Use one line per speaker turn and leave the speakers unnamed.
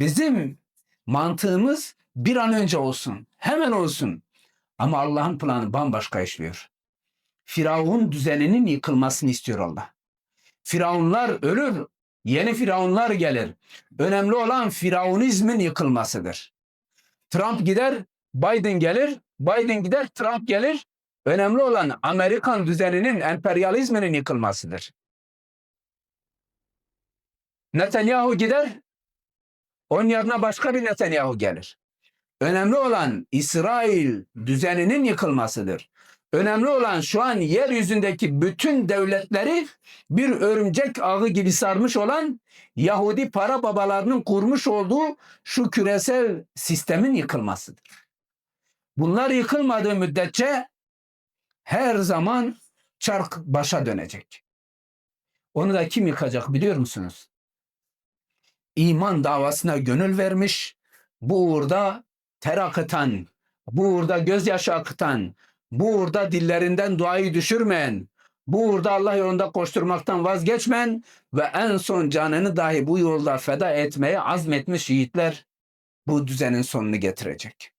Bizim mantığımız bir an önce olsun. Hemen olsun. Ama Allah'ın planı bambaşka işliyor. Firavun düzeninin yıkılmasını istiyor Allah. Firavunlar ölür, yeni firavunlar gelir. Önemli olan firavunizmin yıkılmasıdır. Trump gider, Biden gelir, Biden gider, Trump gelir. Önemli olan Amerikan düzeninin, emperyalizminin yıkılmasıdır. Netanyahu gider, onun yerine başka bir Netanyahu gelir. Önemli olan İsrail düzeninin yıkılmasıdır. Önemli olan şu an yeryüzündeki bütün devletleri bir örümcek ağı gibi sarmış olan Yahudi para babalarının kurmuş olduğu şu küresel sistemin yıkılmasıdır. Bunlar yıkılmadığı müddetçe her zaman çark başa dönecek. Onu da kim yıkacak biliyor musunuz? İman davasına gönül vermiş, bu uğurda ter akıtan, bu uğurda gözyaşı akıtan, bu uğurda dillerinden duayı düşürmeyen, bu uğurda Allah yolunda koşturmaktan vazgeçmeyen ve en son canını dahi bu yolda feda etmeye azmetmiş yiğitler bu düzenin sonunu getirecek.